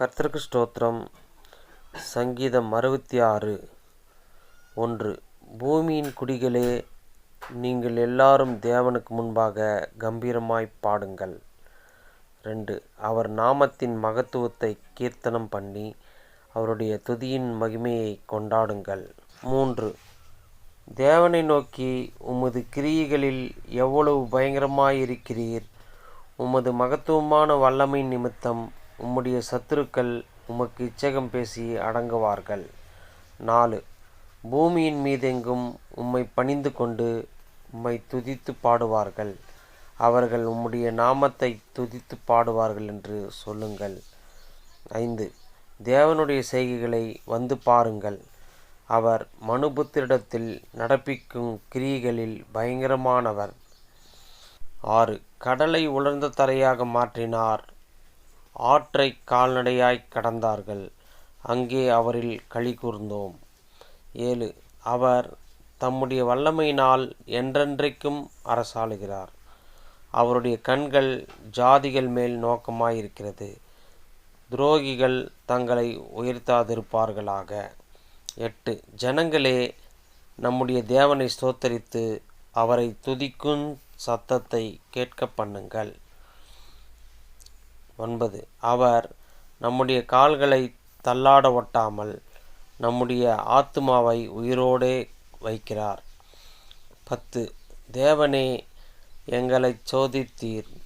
கர்த்தருக்கு ஸ்தோத்திரம். சங்கீதம் அறுபத்தி ஆறு ஒன்று பூமியின் குடிகளே நீங்கள் எல்லாரும் தேவனுக்கு முன்பாக கம்பீரமாய் பாடுங்கள். ரெண்டு அவர் நாமத்தின் மகத்துவத்தை கீர்த்தனம் பண்ணி அவருடைய துதியின் மகிமையை கொண்டாடுங்கள். மூன்று தேவனை நோக்கி உமது கிரியைகளில் எவ்வளவு பயங்கரமாயிருக்கிறீர். உமது மகத்துவமான வல்லமை நிமித்தம் உம்முடைய சத்துருக்கள் உமக்கு இச்சகம் பேசி அடங்குவார்கள். நாலு பூமியின் மீதெங்கும் உம்மை பணிந்து கொண்டு உம்மை துதித்து பாடுவார்கள். அவர்கள் உம்முடைய நாமத்தை துதித்து பாடுவார்கள் என்று சொல்லுங்கள். ஐந்து தேவனுடைய செய்கைகளை வந்து பாருங்கள். அவர் மனுபுத்திரிடத்தில் நடப்பிக்கும் கிரியைகளில் பயங்கரமானவர். ஆறு கடலை உலர்ந்த தரையாக மாற்றினார். ஆற்றை கால்நடையாய் கடந்தார்கள். அங்கே அவரில் களி கூர்ந்தோம். ஏழு. அவர் தம்முடைய வல்லமையினால் என்றென்றைக்கும் அரசாளுகிறார். அவருடைய கண்கள் ஜாதிகள் மேல் நோக்கமாயிருக்கிறது. துரோகிகள் தங்களை உயர்த்தாதிருப்பார்களாக. எட்டு. ஜனங்களே நம்முடைய தேவனை ஸ்தோத்தரித்து அவரை துதிக்கும் சத்தத்தை கேட்க பண்ணுங்கள். ஒன்பது. அவர் நம்முடைய கால்களை தள்ளாட ஒட்டாமல் நம்முடைய ஆத்மாவை உயிரோடே வைக்கிறார். பத்து. தேவனே எங்களை சோதித்தீர்.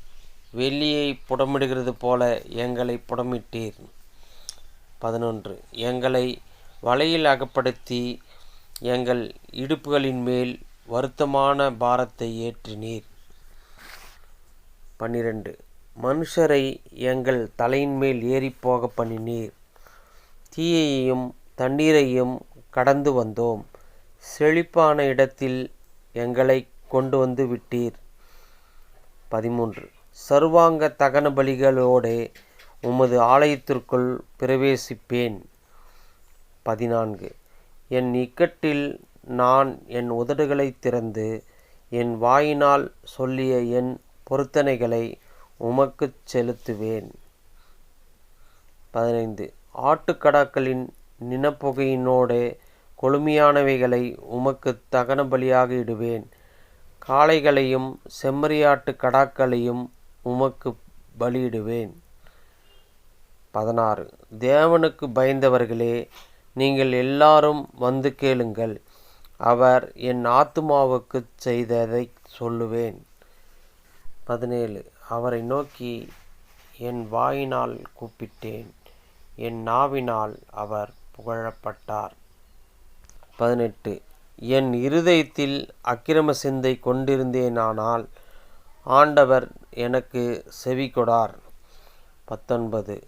வெள்ளியை புடமிடுகிறது போல எங்களை புடமிட்டீர். பதினொன்று. எங்களை வலையில் அகப்படுத்தி எங்கள் இடுப்புகளின் மேல் வருத்தமான பாரத்தை ஏற்றினீர். பன்னிரண்டு. மனுஷரை எங்கள் தலையின் மேல் ஏறிப்போக பண்ணினீர். தீயையும் தண்ணீரையும் கடந்து வந்தோம். செழிப்பான இடத்தில் எங்களை கொண்டு வந்து விட்டீர். பதிமூன்று. சர்வாங்க தகன பலிகளோடு உமது ஆலயத்திற்குள் பிரவேசிப்பேன். பதினான்கு. என் இக்கட்டில் நான் என் உதடுகளை திறந்து என் வாயினால் சொல்லிய என் பொருத்தனைகளை உமக்குச் செலுத்துவேன். பதினைந்து. ஆட்டுக்கடாக்களின் நினப்புகையினோடே கொழுமையானவைகளை உமக்கு தகன பலியாக இடுவேன். காளைகளையும் செம்மறியாட்டு கடாக்களையும் உமக்கு பலியிடுவேன். பதினாறு. தேவனுக்கு பயந்தவர்களே நீங்கள் எல்லாரும் வந்து கேளுங்கள். அவர் என் ஆத்துமாவுக்கு செய்ததை சொல்லுவேன். பதினேழு. அவரை நோக்கி என் வாயினால் கூப்பிட்டேன். என் நாவினால் அவர் புகழப்பட்டார். பதினெட்டு. என் இருதயத்தில் அக்கிரம சிந்தை கொண்டிருந்தேனானால் ஆண்டவர் எனக்கு செவி கொடார். பத்தொன்பது.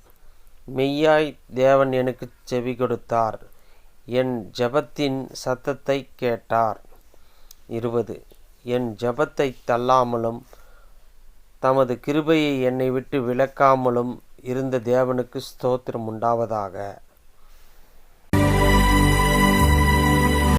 மெய்யாய் தேவன் எனக்கு செவி கொடுத்தார். என் ஜபத்தின் சத்தத்தை கேட்டார். இருபது. என் ஜபத்தை தள்ளாமலும் தமது கிருபையை என்னை விட்டு விலக்காமலும் இருந்த தேவனுக்கு ஸ்தோத்திரம் உண்டாவதாக.